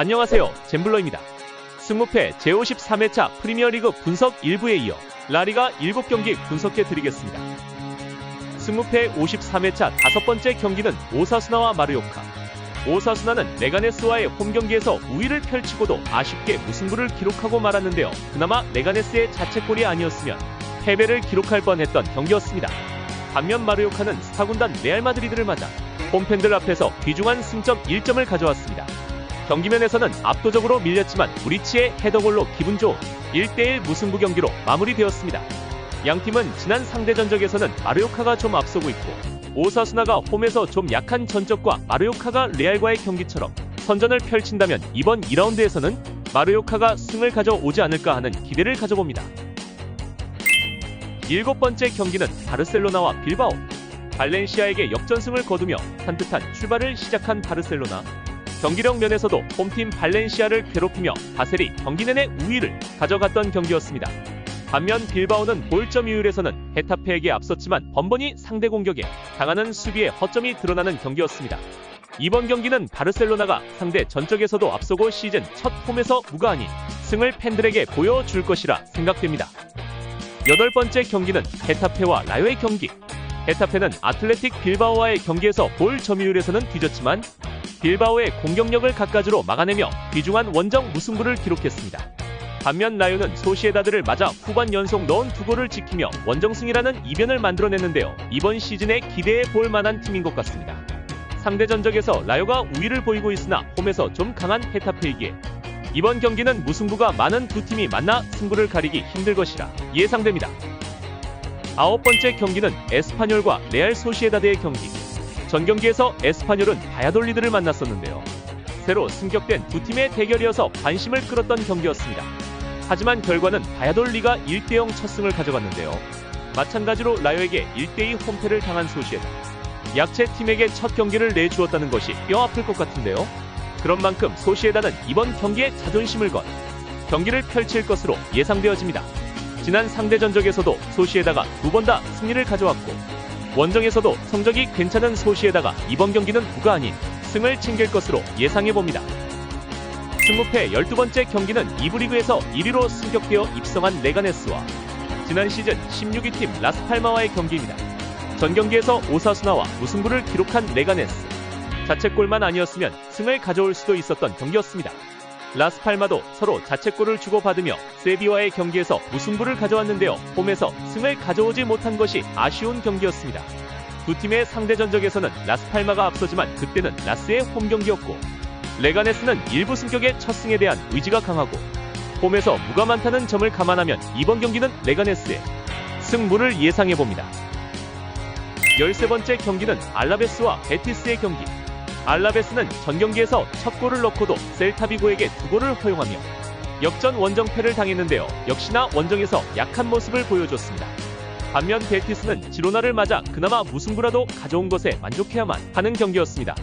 안녕하세요. 잼블러입니다. 승무패 제53회차 프리미어리그 분석 1부에 이어 라리가 7경기 분석해 드리겠습니다. 승무패 53회차 다섯 번째 경기는 오사수나와 마르요카. 오사수나는 레가네스와의 홈경기에서 우위를 펼치고도 아쉽게 무승부를 기록하고 말았는데요. 그나마 레가네스의 자책골이 아니었으면 패배를 기록할 뻔했던 경기였습니다. 반면 마르요카는 스타군단 레알 마드리드를 맞아 홈팬들 앞에서 귀중한 승점 1점을 가져왔습니다. 경기면에서는 압도적으로 밀렸지만 브리치의 헤더골로 기분 좋은 1대1 무승부 경기로 마무리되었습니다. 양팀은 지난 상대 전적에서는 마르요카가 좀 앞서고 있고 오사수나가 홈에서 좀 약한 전적과 마르요카가 레알과의 경기처럼 선전을 펼친다면 이번 2라운드에서는 마르요카가 승을 가져오지 않을까 하는 기대를 가져봅니다. 일곱 번째 경기는 바르셀로나와 빌바오. 발렌시아에게 역전승을 거두며 산뜻한 출발을 시작한 바르셀로나. 경기력 면에서도 홈팀 발렌시아를 괴롭히며 바셀이 경기 내내 우위를 가져갔던 경기였습니다. 반면 빌바오는 볼점 이율에서는 헤타페에게 앞섰지만 번번이 상대 공격에 당하는 수비의 허점이 드러나는 경기였습니다. 이번 경기는 바르셀로나가 상대 전적에서도 앞서고 시즌 첫 홈에서 무가하니 승을 팬들에게 보여줄 것이라 생각됩니다. 여덟 번째 경기는 헤타페와 라요의 경기. 헤타페는 아틀레틱 빌바오와의 경기에서 볼 점유율에서는 뒤졌지만 빌바오의 공격력을 갖가지로 막아내며 귀중한 원정 무승부를 기록했습니다. 반면 라요는 소시에다드를 맞아 후반 연속 넣은 두 골을 지키며 원정승이라는 이변을 만들어냈는데요. 이번 시즌에 기대해 볼 만한 팀인 것 같습니다. 상대 전적에서 라요가 우위를 보이고 있으나 홈에서 좀 강한 헤타페이기에 이번 경기는 무승부가 많은 두 팀이 만나 승부를 가리기 힘들 것이라 예상됩니다. 아홉 번째 경기는 에스파뇰과 레알 소시에다드의 경기. 전 경기에서 에스파뇰은 바야돌리드를 만났었는데요. 새로 승격된 두 팀의 대결이어서 관심을 끌었던 경기였습니다. 하지만 결과는 바야돌리가 1대0 첫 승을 가져갔는데요. 마찬가지로 라요에게 1대2 홈패를 당한 소시에다. 약체 팀에게 첫 경기를 내주었다는 것이 뼈 아플 것 같은데요. 그런 만큼 소시에다는 이번 경기에 자존심을 건 경기를 펼칠 것으로 예상되어집니다. 지난 상대 전적에서도 소시에다가 두 번 다 승리를 가져왔고 원정에서도 성적이 괜찮은 소시에다가 이번 경기는 부가 아닌 승을 챙길 것으로 예상해 봅니다. 승무패 12번째 경기는 2부 리그에서 1위로 승격되어 입성한 레가네스와 지난 시즌 16위 팀 라스팔마와의 경기입니다. 전 경기에서 오사수나와 무승부를 기록한 레가네스. 자책골만 아니었으면 승을 가져올 수도 있었던 경기였습니다. 라스팔마도 서로 자책골을 주고받으며 세비와의 경기에서 무승부를 가져왔는데요. 홈에서 승을 가져오지 못한 것이 아쉬운 경기였습니다. 두 팀의 상대 전적에서는 라스팔마가 앞서지만 그때는 라스의 홈 경기였고 레가네스는 일부 승격의 첫 승에 대한 의지가 강하고 홈에서 무가 많다는 점을 감안하면 이번 경기는 레가네스의 승부를 예상해 봅니다. 13번째 경기는 알라베스와 베티스의 경기. 알라베스는 전 경기에서 첫 골을 넣고도 셀타비고에게 두 골을 허용하며 역전 원정패를 당했는데요. 역시나 원정에서 약한 모습을 보여줬습니다. 반면 베티스는 지로나를 맞아 그나마 무승부라도 가져온 것에 만족해야만 하는 경기였습니다.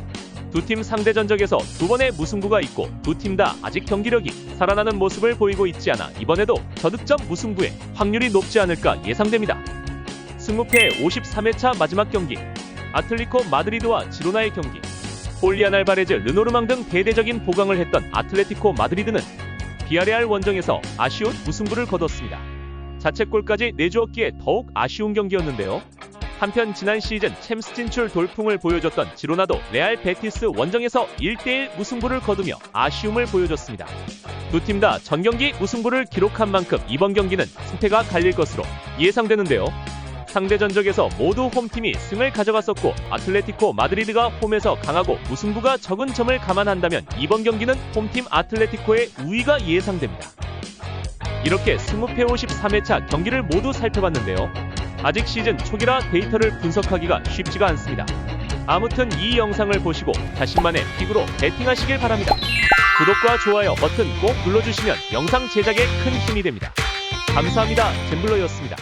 두 팀 상대 전적에서 두 번의 무승부가 있고 두 팀 다 아직 경기력이 살아나는 모습을 보이고 있지 않아 이번에도 저득점 무승부의 확률이 높지 않을까 예상됩니다. 승무패 53회차 마지막 경기 아틀리코 마드리드와 지로나의 경기 홀리안 알바레즈, 르노르망 등 대대적인 보강을 했던 아틀레티코 마드리드는 비아레알 원정에서 아쉬운 무승부를 거뒀습니다. 자책골까지 내주었기에 더욱 아쉬운 경기였는데요. 한편 지난 시즌 챔스 진출 돌풍을 보여줬던 지로나도 레알 베티스 원정에서 1대1 무승부를 거두며 아쉬움을 보여줬습니다. 두 팀 다 전경기 무승부를 기록한 만큼 이번 경기는 승패가 갈릴 것으로 예상되는데요. 상대 전적에서 모두 홈팀이 승을 가져갔었고 아틀레티코 마드리드가 홈에서 강하고 무승부가 적은 점을 감안한다면 이번 경기는 홈팀 아틀레티코의 우위가 예상됩니다. 이렇게 승무패 53회차 경기를 모두 살펴봤는데요. 아직 시즌 초기라 데이터를 분석하기가 쉽지가 않습니다. 아무튼 이 영상을 보시고 자신만의 픽으로 베팅하시길 바랍니다. 구독과 좋아요 버튼 꼭 눌러주시면 영상 제작에 큰 힘이 됩니다. 감사합니다. 잼블러였습니다.